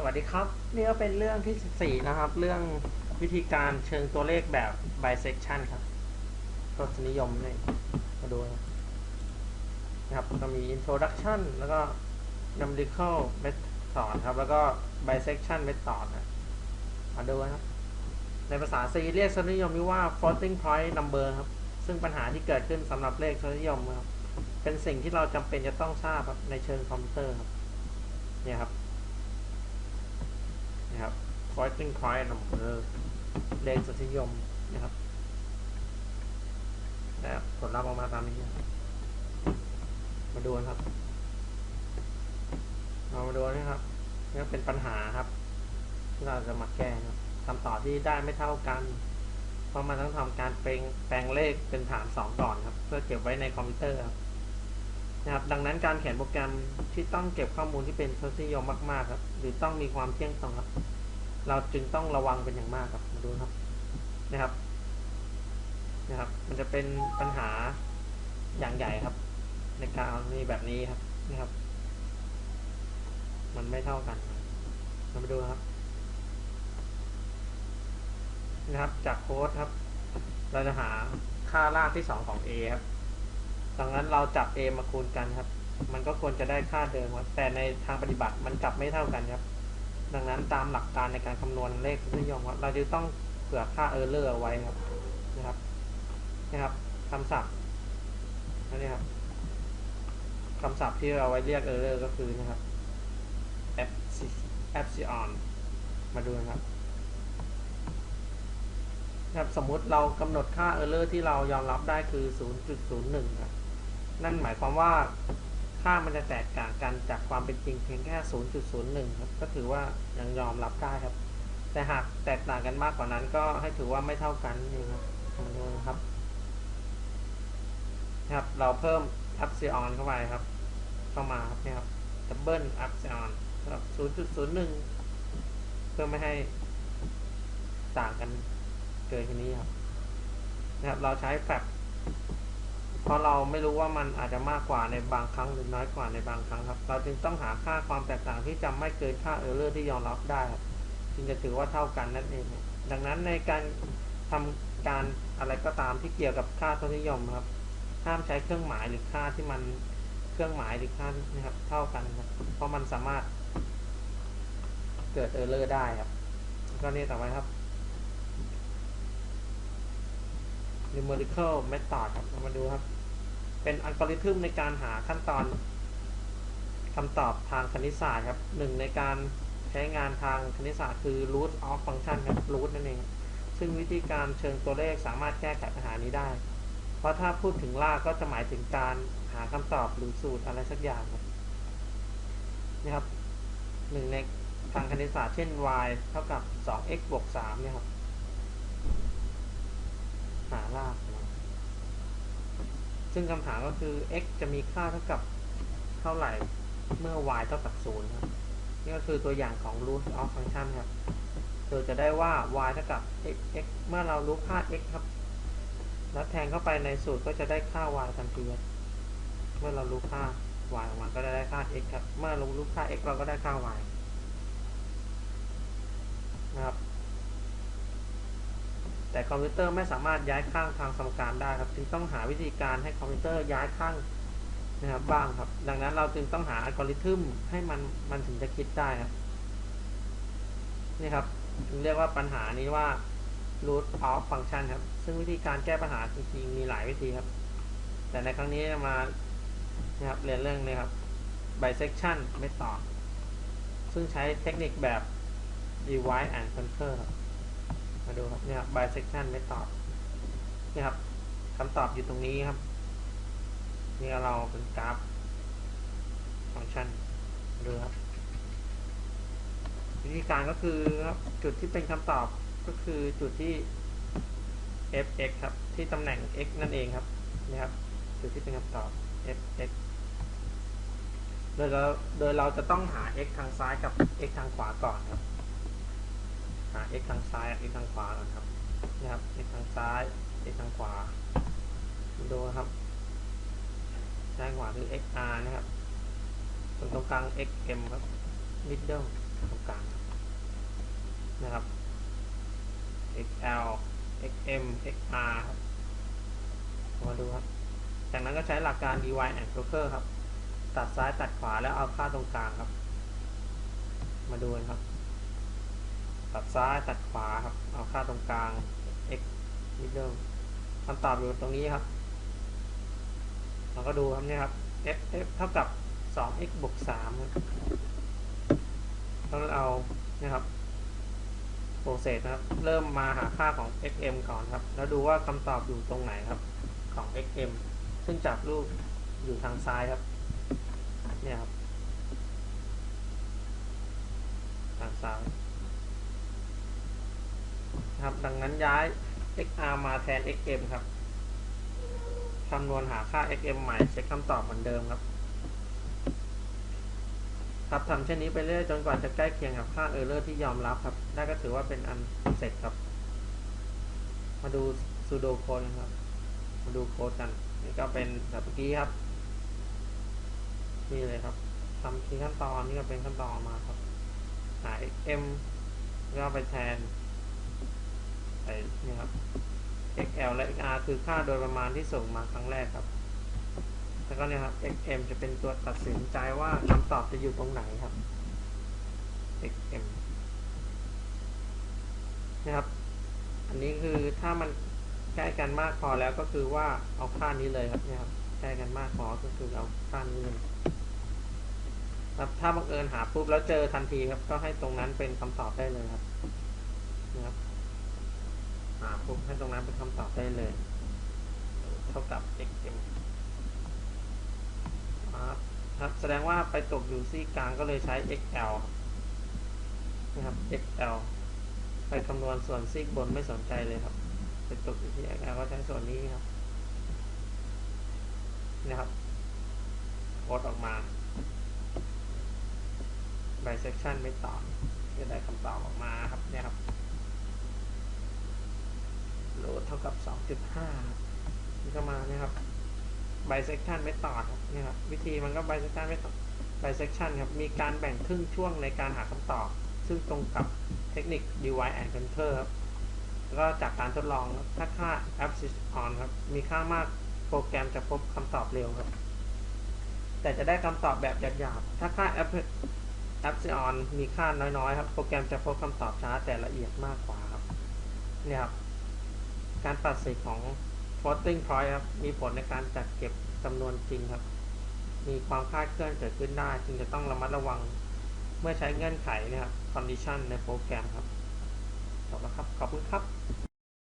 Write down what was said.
สวัสดีครับ นี่ก็เป็นเรื่องที่ 14 นะครับ เรื่องวิธีการเชิงตัวเลขแบบ bisection ครับทศนิยมนี่มาดูนะครับก็มี introduction แล้วก็ numerical method ครับ แล้วก็ bisection method นะมาดูนะครับ ในภาษา C เรียกทศนิยมนี้ว่า floating point number ครับ ซึ่งปัญหาที่เกิดขึ้นสำหรับเลขทศนิยมครับ เป็นสิ่งที่เราจำเป็นจะต้องทราบครับในเชิงคอมพิวเตอร์ครับ เนี่ยครับ ครับ floating point number เลขทศนิยมนะครับแล้วผลลัพธ์ออกมาตามนี้มาดูนะครับเรามาดูนะครับนี่เป็นปัญหาครับที่เราจะมาแก้ครับคำตอบที่ได้ไม่เท่ากันเพราะมันต้องทำการแปลงแปลงเลขเป็นฐานสองก่อนครับ เพื่อเก็บไว้ในคอมพิวเตอร์ครับนะครับ ดังนั้นการเขียนโปรแกรมที่ต้องเก็บข้อมูลที่เป็นทศนิยมมากๆครับ หรือต้องมีความเที่ยงตรงครับ เราจึงต้องระวังเป็นอย่างมากครับมาดูครับนะครับนะครับ มันจะเป็นปัญหาอย่างใหญ่ครับ ในการมีแบบนี้ครับนะครับ มันไม่เท่ากันเรามาดูครับ นะครับ จากโค้ดครับ เราจะหาค่ารากที่สองของ a ครับดังนั้นเราจับ a มาคูณกันครับ มันก็ควรจะได้ค่าเดิมครับแต่ในทางปฏิบัติมันกลับไม่เท่ากันครับ ดังนั้นตามหลักการในการคำนวณเลขนิยมครับเราจะต้องเผื่อค่า error เอาไว้ครับนะครับนะครับคำศัพท์นี่ครับคำศัพท์ที่เราไว้เรียก error ก็คือนะครับ epsilon มาดูนะครับนะครับสมมุติเรากำหนดค่า error ที่เรายอมรับได้คือ 0.01ครับนั่นหมายความว่า ค่ามันจะแตกต่างกันจากความเป็นจริงเพียงแค่ 0.01 ครับ ก็ถือว่ายังยอมรับได้ครับ แต่หากแตกต่างกันมากกว่านั้นก็ให้ถือว่าไม่เท่ากันนี่ครับมาดูนะครับนะครับ เราเพิ่ม epsilon เข้าไปครับ เข้ามาครับนี่ครับ double epsilon ครับ 0.01 เพื่อไม่ให้ต่างกันเกินแค่นี้ครับนะครับ เราใช้แฟบ เพราะเราไม่รู้ว่ามันอาจจะมากกว่าในบางครั้งหรือน้อยกว่าในบางครั้งครับ เราจึงต้องหาค่าความแตกต่างที่จะไม่เกินค่า error ที่ยอมรับได้ครับจึงจะถือว่าเท่ากันนั่นเอง ดังนั้นในการทำการอะไรก็ตามที่เกี่ยวกับค่าทศนิยมครับ ห้ามใช้เครื่องหมายหรือค่าที่มันเครื่องหมายหรือค่านะครับเท่ากันครับ เพราะมันสามารถเกิด error ได้ครับก็นี่ต่อไปครับ numerical method ครับเรามาดูครับ เป็นอัลกอริทึมในการหาขั้นตอนคำตอบทางคณิตศาสตร์ครับหนึ่งในการใช้งานทางคณิตศาสตร์คือ root of function ครับ root นั่นเอง ซึ่งวิธีการเชิงตัวเลขสามารถแก้ไขปัญหานี้ได้ เพราะถ้าพูดถึงรากก็จะหมายถึงการหาคำตอบหรือสูตรอะไรสักอย่างครับนี่ครับหนึ่งในทางคณิตศาสตร์เช่น y เท่ากับ 2x บวก3เนี่ยครับ หารากนะซึ่งคำถามก็คือ x จะมีค่าเท่ากับเท่าไหร่เมื่อ y เท่ากับ0ครับ นี่ก็คือตัวอย่างของ root of function ครับโดยจะได้ว่า y เท่ากับ x x เมื่อเรารู้ค่า x ครับ แล้วแทงเข้าไปในสูตรก็จะได้ค่า y ทันทีเมื่อเรารู้ค่า y ออกมาก็จะได้ค่า x ครับ เมื่อเรารู้ค่า x เราก็ได้ค่า y นะครับ แต่คอมพิวเตอร์ไม่สามารถย้ายข้างทางสมการได้ครับจึงต้องหาวิธีการให้คอมพิวเตอร์ย้ายข้างนะครับบ้างครับ ดังนั้นเราจึงต้องหาอัลกอริทึมให้มันมันถึงจะคิดได้ครับนี่ครับเรียกว่าปัญหานี้ว่า root of function ครับ ซึ่งวิธีการแก้ปัญหาจริงๆมีหลายวิธีครับ แต่ในครั้งนี้มานะครับเรียนเรื่องนี้ครับ bisection method ซึ่งใช้เทคนิคแบบ divide and conquer ครับ ดูครับเนี่ย bisection method นี่ครับคำตอบอยู่ตรงนี้ครับ นี่เราเป็นกราฟฟังก์ชันดูครับวิธีการก็คือครับจุดที่เป็นคำตอบก็คือจุดที่ fx ครับ ที่ตำแหน่ง x นั่นเองครับนะครับจุดที่เป็นคำตอบ fx โดยเราโดยเราจะต้องหา x ทางซ้ายกับ x ทางขวาก่อนครับา x ทางซ้าย x ทางขวาก่อนครับนะครับ x ทางซ้าย x ทางขวาดูครับด้านขวาคือ xr นะครับส่วนตรงกลาง xm ครับ middle ตรงกลางนะครับ XL XM XR ครับมาดูครับ จากนั้นก็ใช้หลักการ divide and conquer ครับ ตัดซ้ายตัดขวาแล้วเอาค่าตรงกลางครับ มาดูกันครับ ตัดซ้ายตัดขวาครับ เอาค่าตรงกลาง x middle คำตอบอยู่ตรงนี้ครับ เราก็ดูครับเนี่ยครับ f f เท่ากับ 2x บวก3ครับต้องเอานะครับโปรเซสนะครับ เริ่มมาหาค่าของ xm ก่อนครับ แล้วดูว่าคำตอบอยู่ตรงไหนครับของ xm ซึ่งจับรูปอยู่ทางซ้ายครับ เนี่ยครับ ทางซ้าย นะครับ ดังนั้นย้าย xr มาแทน xm ครับคำนวณหาค่า xm ใหม่เช็คคำตอบเหมือนเดิมครับ ครับทำเช่นนี้ไปเรื่อยจนกว่าจะใกล้เคียงกับค่า error ที่ยอมรับครับได้ก็ถือว่าเป็นอันเสร็จครับ มาดู pseudo code กันครับ มาดูโค้ดกัน นี่ก็เป็นแบบเมื่อกี้ครับ นี่เลยครับทำทีขั้นตอนนี่ก็เป็นขั้นตอนออกมาครับ หา xm แล้วก็ไปแทน นี่ครับ xl และ xr คือค่าโดยประมาณที่ส่งมาครั้งแรกครับ แล้วก็เนี่ยครับ xm จะเป็นตัวตัดสินใจว่าคำตอบจะอยู่ตรงไหนครับ xm นะครับ อันนี้คือถ้ามันใกล้กันมากพอแล้วก็คือว่าเอาค่านี้เลยครับเนี่ยครับใกล้กันมากพอก็คือเอาค่านี้เลยครับถ้าบังเอิญหาปุ๊บแล้วเจอทันทีครับ ก็ให้ตรงนั้นเป็นคำตอบได้เลยครับนะครับ ปุ๊บให้ตรงนั้นเป็นคำตอบได้เลย เท่ากับ xm ครับครับแสดงว่าไปตกอยู่ซี่กลางก็เลยใช้ xl นะครับ xl ไปคำนวณส่วนซีกบนไม่สนใจเลยครับไปตกอยู่ที่ xl ก็ใช้ส่วนนี้ครับนะครับโคดออกมา bisection ไม่ตอบจะได้คำตอบออกมาครับเนี่ยครับ เท่ากับ 2.5นี่ก็มาเนี่ยครับ bisection ไม่ตอบครับนี่ครับวิธีมันก็ bisection ไม่ตอบ bisection ครับมีการแบ่งครึ่งช่วงในการหาคำตอบ ซึ่งตรงกับเทคนิค divide and conquer ครับแล้วก็จากการทดลองถ้าค่า abscissa on ครับมีค่ามากโปรแกรมจะพบคำตอบเร็วครับ แต่จะได้คำตอบแบบหยาบๆถ้าค่า epsilon มีค่าน้อยๆครับ โปรแกรมจะพบคำตอบช้าแต่ละเอียดมากกว่าครับเนี่ยครับ การตัดสิทธิ์ของ floating point ครับ มีผลในการจัดเก็บจำนวนจริงครับ มีความคลาดเคลื่อนเกิดขึ้นได้ จึงจะต้องระมัดระวัง เมื่อใช้เงื่อนไขนะครับ condition ในโปรแกรมครับ จบแล้วครับ ขอบคุณครับ